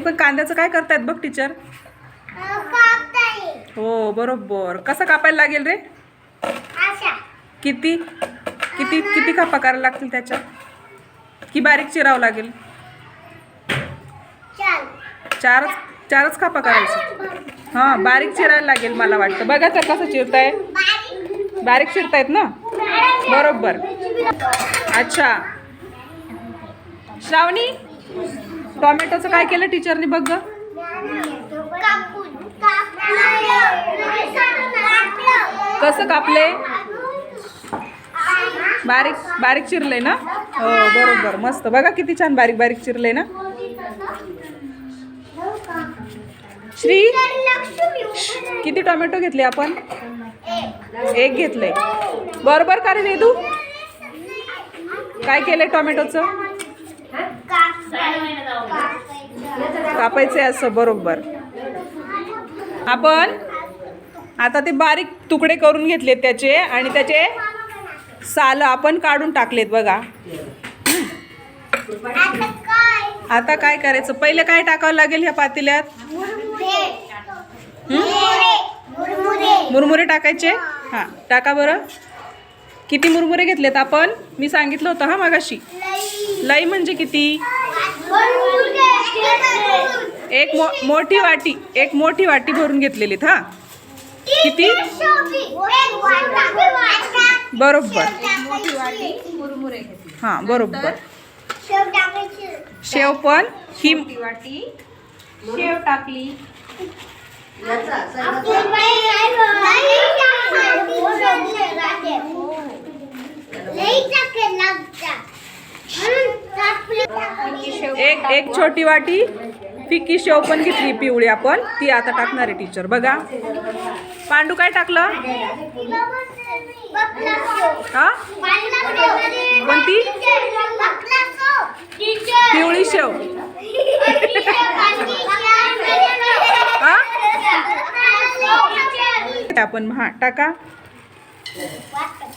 पण कांद्याचं काय करतायत बघ टीचर हो बरोबर. कसं कापायला लागेल रे? किती? किती किती कापा करायला लागतील त्याच्या की बारीक चिरावं लागेल? चारच चारच कापा करायचं. हां बारीक चिरायला लागेल मला वाटतं. बघा तर कसं चिरताय. बारीक चिरतायत ना? बरोबर. अच्छा. श्रावणी? टोमॅटोचं काय केलं टीचरने बघ ग? कसं कापले बारीक बारीक चिरले ना? हो बरोबर मस्त. बघा किती छान बारीक बारीक चिरले ना? श्री किती टोमॅटो घेतले आपण? एक घेतले बरोबर का रे वेदू काय केलंय टोमॅटोचं? कापायचे असं बरोबर. आपण आता ते बारीक तुकडे करून घेतलेत त्याचे आणि त्याचे साल आपण काढून टाकलेत बघा. आता काय करायचं? पहिले काय टाकावं लागेल ह्या पातेल्यात? मुरमुरे टाकायचे? हां टाका बरं. किती मुरमुरे घेतलेत आपण? मी सांगितलं होतं हा मागाशी. लई म्हणजे किती? एक मो मोठी वाटी एक मोठी वाटी भरून घेतलेलीत हा? किती? बरोबर. हां बरोबर. शेव पण ही वाटी शेव टाकली. एक एक छोटी वाटी फिकी शेव पण घेतली पिवळी आपण. ती आता टाकणार आहे टीचर बघा. पांडू काय टाकलं? हा? कोणती? पिवळी शेव. हा? आपण हा टाका.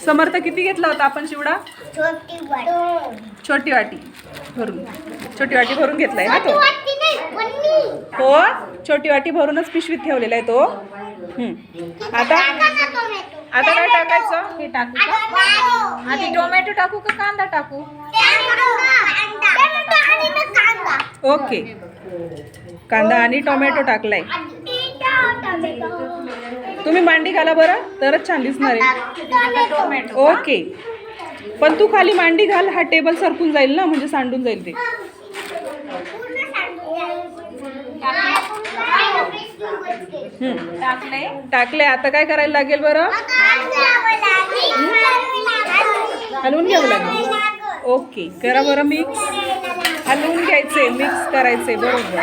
समर्थ किती घेतला होता आपण शिवडा? छोटी वाटी. भरून छोटी वाटी भरून घेतलाय ना तो? हो? छोटी वाटी भरूनच पिशवीत ठेवलेला आहे तो. हम्म. आता? आता काय टाकायचं? हे टाकू का? आधी टोमॅटो टाकू का कांदा टाकू? ओके. कांदा आणि टोमॅटो टाकलाय. तुम्ही मांडी घाला बरं तरच छान दिसणार आहे. टोमॅटो. ओके. पण तू खाली मांडी घाल हा टेबल सरकून जाईल ना म्हणजे सांडून जाईल ते. टाकले? टाकले. आता काय करायला लागेल बरं? हलवून घ्यावं लागेल. ओके करा बरं मिक्स हलवून घ्यायचे मिक्स करायचे बरोबर.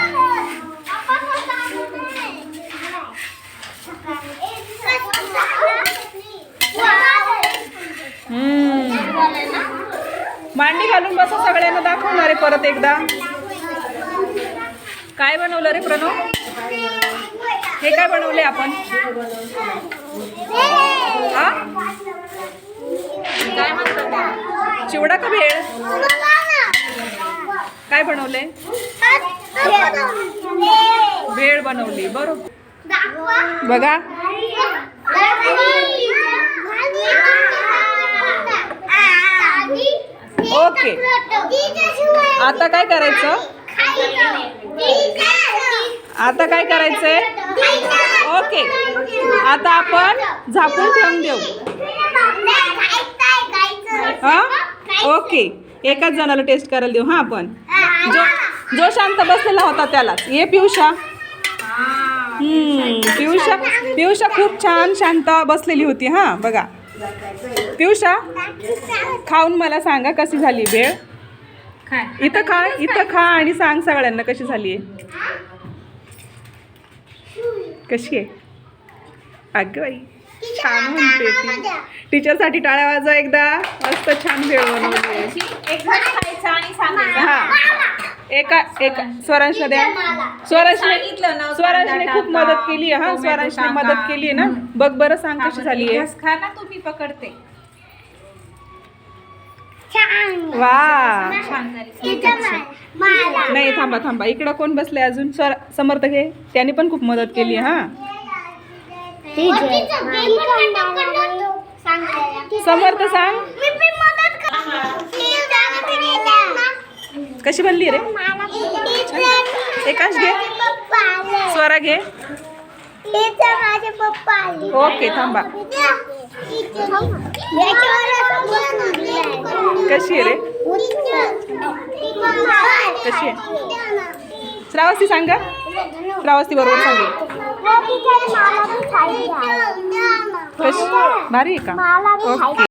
मांडी घालून बसा सगळ्यांना दाखवणार आहे परत एकदा. काय बनवलं रे प्रणव? हे काय बनवले आपण? हा? काय म्हणतो चिवडा का भेळ? काय बनवले? भेळ बनवली बरोबर. बघा. ओके. आता काय करायचं? आता काय करायचंय? ओके आता आपण झाकून ठेवून देऊ. हा? ओके एकाच जणाला टेस्ट करायला देऊ हा आपण? जो जो शांत बसलेला होता त्यालाच. ये पियुषा. हम्म, पियुषा पियुषा खूप छान शांत बसलेली होती हा बघा. पियुषा खाऊन मला सांगा कशी झाली भेळ काय इथं खा इथं खा आणि सांग सगळ्यांना कशी झाली आहे कशी आहे? अगं बाई छान म्हणते ती. टीचरसाठी टाळ्या वाजवा एकदा. मस्त छान भेळ बनवली आहे. एक घास खायचा आणि सांगायचं. हा. एका एका स्वरांशला द्या. स्वरांशने स्वरांशने खूप मदत केली आहे हा. स्वरांशने. मदत केली आहे ना? बघ बरं सांग कशी झाली आहे. घास खा ना तुम्ही पकडते. वा. मला. नाही थांबा थांबा इकडं कोण बसले अजून स्वर समर्थ घे त्याने पण खूप मदत केली हा समर्थ सांग कशी बनली रे एकाच घे स्वरा घे माझे पप्पा आले. ओके थांबा. कशी आहे रे? कशी आहे? श्रावस्ती सांगा. श्रावस्ती बरोबर सांगेल कशी? भारी आहे का? ओके.